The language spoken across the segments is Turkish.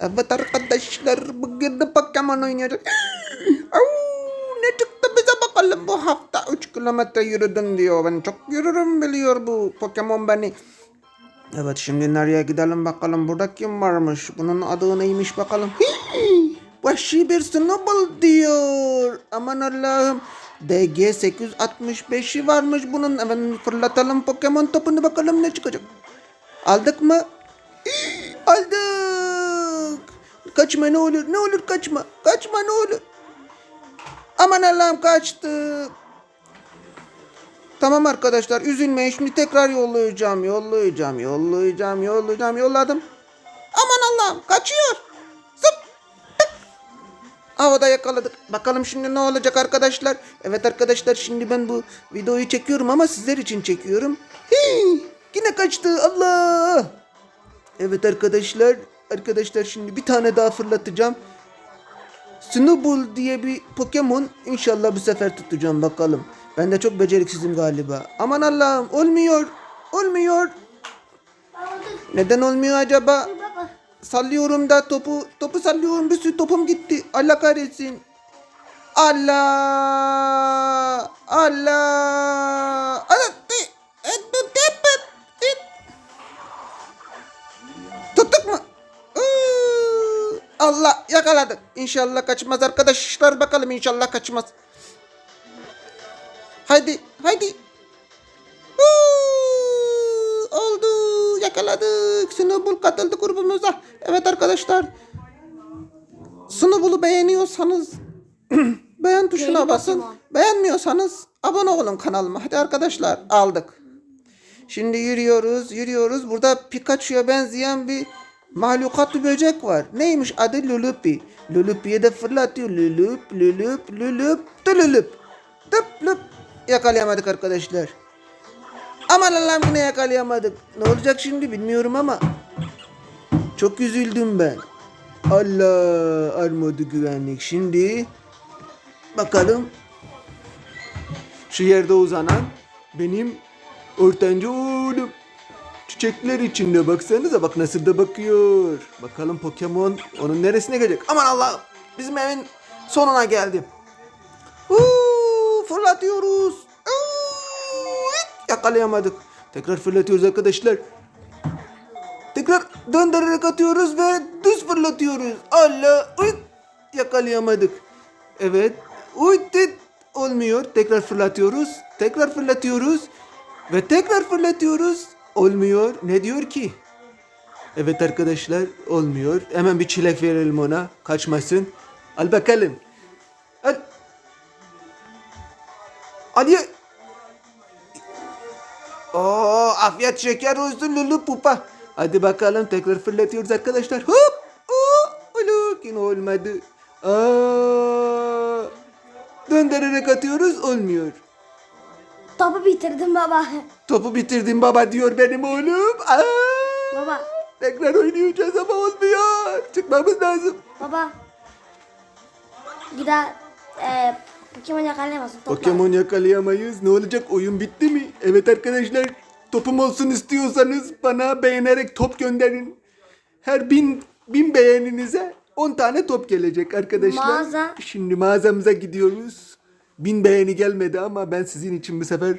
Evet arkadaşlar bugün de Pokemon oynayacağız. Ne çıktı bize bakalım bu hafta 3 kilometre yürüdün diyor. Ben çok yürürüm biliyor bu Pokemon beni. Evet şimdi nereye gidelim bakalım burada kim varmış bunun adı neymiş bakalım. Vahşi bir Snowball diyor. Aman Allah'ım. DG 865'i varmış bunun. Hemen fırlatalım Pokemon topunu bakalım ne çıkacak. Aldık mı? Aldık. Kaçma ne olur ne olur kaçma. Kaçma ne olur. Aman Allah'ım kaçtı. Tamam arkadaşlar üzülmeyin şimdi tekrar yollayacağım yollayacağım yollayacağım yollayacağım yolladım. Aman Allah'ım kaçıyor. Zıp. Havada yakaladık. Bakalım şimdi ne olacak arkadaşlar. Evet arkadaşlar şimdi ben bu videoyu çekiyorum ama sizler için çekiyorum. Hii, yine kaçtı Allah. Evet arkadaşlar. Arkadaşlar şimdi bir tane daha fırlatacağım. Snowball diye bir Pokemon inşallah bu sefer tutacağım bakalım. Ben de çok beceriksizim galiba. Aman Allah'ım olmuyor. Olmuyor. Neden olmuyor acaba? Sallıyorum da topu. Topu sallıyorum bir sürü topum gitti. Allah kahretsin. Allah. Allah. Allah. Allah yakaladık. İnşallah kaçmaz arkadaşlar bakalım inşallah kaçmaz. Haydi haydi. Iıı, Oldu yakaladık. Snowball katıldı grubumuza. Evet arkadaşlar. Snowball'u beğeniyorsanız beğen tuşuna basın. Beğenmiyorsanız abone olun kanalıma. Hadi arkadaşlar aldık. Şimdi yürüyoruz, yürüyoruz. Burada Pikachu'ya benzeyen bir mahlukat bir böcek var. Neymiş adı Lulupi. Lulupi'ye de fırlatıyor. Lulup, lulup, lulup, lulup. Tıp lup. Yakalayamadık arkadaşlar. Aman Allah'ım yine yakalayamadık. Ne olacak şimdi bilmiyorum ama. Çok üzüldüm ben. Allah armodu güvenlik. Şimdi bakalım şu yerde uzanan benim ortanca oğlum. Çiçekler içinde baksanıza bak nasıl da bakıyor. Bakalım Pokemon onun neresine gelecek. Aman Allah'ım bizim evin sonuna geldim. Uuu, fırlatıyoruz. Uuu, yakalayamadık. Tekrar fırlatıyoruz arkadaşlar. Tekrar döndürerek atıyoruz ve düz fırlatıyoruz. Allah! Uy! Yakalayamadık. Evet. Uy! tit! Olmuyor. Tekrar fırlatıyoruz. Tekrar fırlatıyoruz. Ve tekrar fırlatıyoruz. Olmuyor. Ne diyor ki? Evet arkadaşlar olmuyor. Hemen bir çilek verelim ona. Kaçmasın. Al bakalım. Al. Hadi. Oo, afiyet şeker olsun lulu pupa. Hadi bakalım tekrar fırlatıyoruz arkadaşlar. Hop. Oo, yine olmadı. Aa, döndürerek atıyoruz olmuyor. Topu bitirdim baba. Topu bitirdim baba diyor benim oğlum. Aa, Baba. tekrar oynayacağız ama olmuyor. Çıkmamız lazım. Baba. Bir daha e, Pokemon yakalayamazsın. Topla. Pokemon yakalayamayız. Ne olacak? Oyun bitti mi? Evet arkadaşlar. Topum olsun istiyorsanız bana beğenerek top gönderin. Her bin, bin beğeninize 10 tane top gelecek arkadaşlar. Mağaza. Şimdi mağazamıza gidiyoruz. Bin beğeni gelmedi ama ben sizin için bu sefer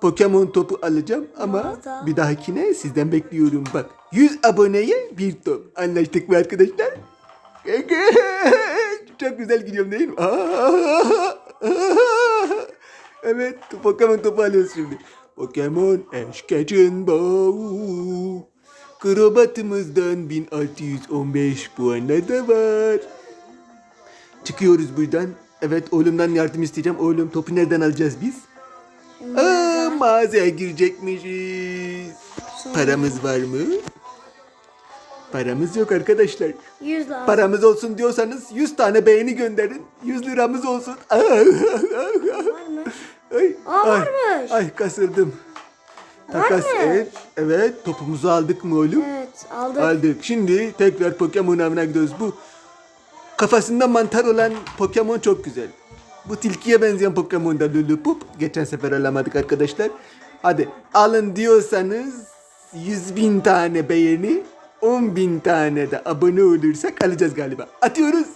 Pokemon topu alacağım ama Mağaza. bir dahakine sizden bekliyorum bak. 100 aboneye bir top. Anlaştık mı arkadaşlar? Çok güzel gidiyorum değil mi? Evet, Pokemon topu alıyoruz şimdi. Pokemon Eşkecin Bağı. Krobatımızdan 1615 puanla da var. Çıkıyoruz buradan. Evet oğlumdan yardım isteyeceğim. Oğlum topu nereden alacağız biz? Aa, mağazaya girecekmişiz. Paramız var mı? Paramız yok arkadaşlar. 100 lazım. Paramız olsun diyorsanız 100 tane beğeni gönderin. 100 liramız olsun. Var mı? Ay, Aa, ay, varmış. Ay kasırdım. Takas Varmış. et. Evet topumuzu aldık mı oğlum? Evet aldık. Aldık. Şimdi tekrar Pokemon avına gidiyoruz. Bu kafasında mantar olan Pokemon çok güzel. Bu tilkiye benzeyen Pokemon da Lulupup. Geçen sefer alamadık arkadaşlar. Hadi alın diyorsanız 100 bin tane beğeni 10 bin tane de abone olursak alacağız galiba. Atıyoruz.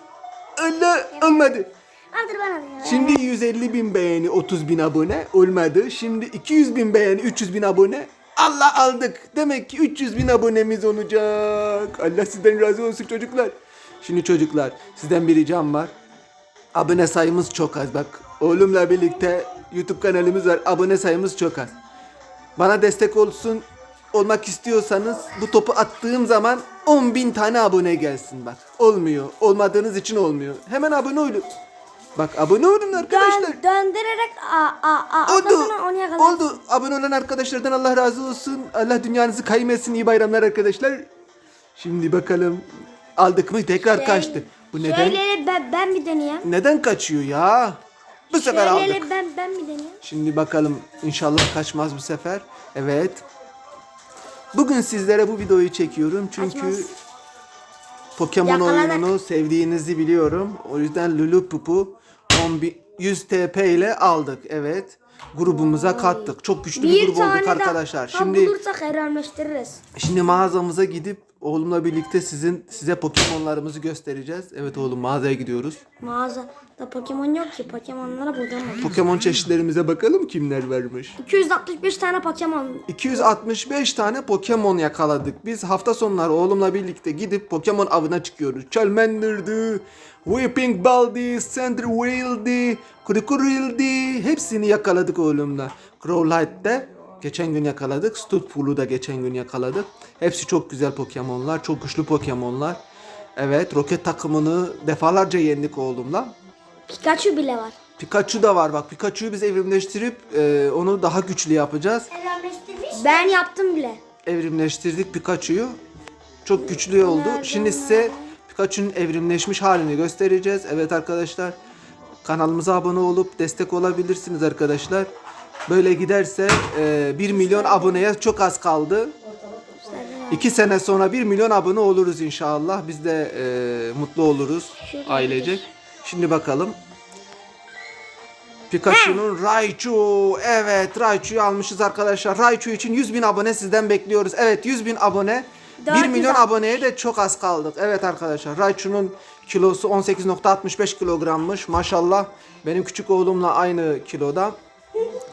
Allah olmadı. Aldır bana ya. Şimdi 150 bin beğeni 30 bin abone olmadı. Şimdi 200 bin beğeni 300 bin abone. Allah aldık. Demek ki 300 bin abonemiz olacak. Allah sizden razı olsun çocuklar. Şimdi çocuklar sizden bir ricam var. Abone sayımız çok az bak. Oğlumla birlikte YouTube kanalımız var. Abone sayımız çok az. Bana destek olsun olmak istiyorsanız bu topu attığım zaman 10 bin tane abone gelsin bak. Olmuyor. Olmadığınız için olmuyor. Hemen abone olun. Bak abone olun arkadaşlar. Dön, döndürerek a a a. Oldu. Oldu. Abone olan arkadaşlardan Allah razı olsun. Allah dünyanızı kaymetsin. İyi bayramlar arkadaşlar. Şimdi bakalım aldık mı? Tekrar kaçtı. Bu neden? Şöyle ben, ben bir deneyeyim. Neden kaçıyor ya? Bu sefer aldık. Şöyle ben ben bir deneyeyim. Şimdi bakalım inşallah kaçmaz bu sefer. Evet. Bugün sizlere bu videoyu çekiyorum çünkü Kaçmaz. Pokemon Yakaladık. oyununu sevdiğinizi biliyorum. O yüzden Lulu Pupu 10 bi- 100 TP ile aldık. Evet. Grubumuza kattık. Çok güçlü bir, grup olduk arkadaşlar. Şimdi bulursak evrenleştiririz. şimdi mağazamıza gidip oğlumla birlikte sizin size Pokemon'larımızı göstereceğiz. Evet oğlum mağazaya gidiyoruz. Mağazada Pokemon yok ki. Pokemon'lara bulamadım. Pokemon çeşitlerimize bakalım kimler varmış. 265 tane Pokemon. 265 tane Pokemon yakaladık. Biz hafta sonları oğlumla birlikte gidip Pokemon avına çıkıyoruz. Charmander'dı, Weeping Baldi, Cinderace'di, Krikoril'di. Hepsini yakaladık oğlumla. Growlithe'de geçen gün yakaladık. Studpool'u da geçen gün yakaladık. Hepsi çok güzel Pokemon'lar, çok güçlü Pokemon'lar. Evet, roket takımını defalarca yendik oğlumla. Pikachu bile var. Pikachu da var bak. Pikachu'yu biz evrimleştirip e, onu daha güçlü yapacağız. Ben yaptım bile. evrimleştirdik Pikachu'yu. Çok güçlü oldu. Şimdi size Pikachu'nun evrimleşmiş halini göstereceğiz. Evet arkadaşlar. Kanalımıza abone olup destek olabilirsiniz arkadaşlar. Böyle giderse e, 1 milyon aboneye çok az kaldı. 2 sene sonra 1 milyon abone oluruz inşallah. Biz de e, mutlu oluruz ailecek. Şimdi bakalım. Pikachu'nun Raichu. Evet Raichu'yu almışız arkadaşlar. Raichu için 100 bin abone sizden bekliyoruz. Evet 100 bin abone. 1 460. milyon aboneye de çok az kaldık. Evet arkadaşlar Raichu'nun kilosu 18.65 kilogrammış. Maşallah benim küçük oğlumla aynı kiloda.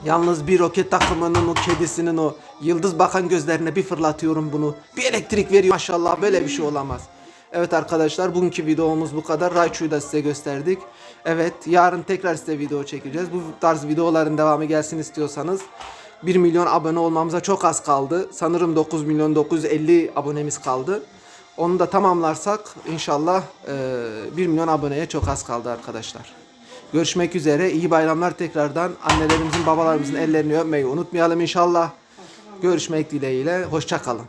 Yalnız bir roket takımının o kedisinin o yıldız bakan gözlerine bir fırlatıyorum bunu. Bir elektrik veriyor maşallah böyle bir şey olamaz. Evet arkadaşlar bugünkü videomuz bu kadar. Raichu'yu da size gösterdik. Evet yarın tekrar size video çekeceğiz. Bu tarz videoların devamı gelsin istiyorsanız 1 milyon abone olmamıza çok az kaldı. Sanırım 9 milyon 950 abonemiz kaldı. Onu da tamamlarsak inşallah eee 1 milyon aboneye çok az kaldı arkadaşlar. Görüşmek üzere. İyi bayramlar tekrardan. Annelerimizin, babalarımızın ellerini öpmeyi unutmayalım inşallah. Görüşmek dileğiyle. Hoşça kalın.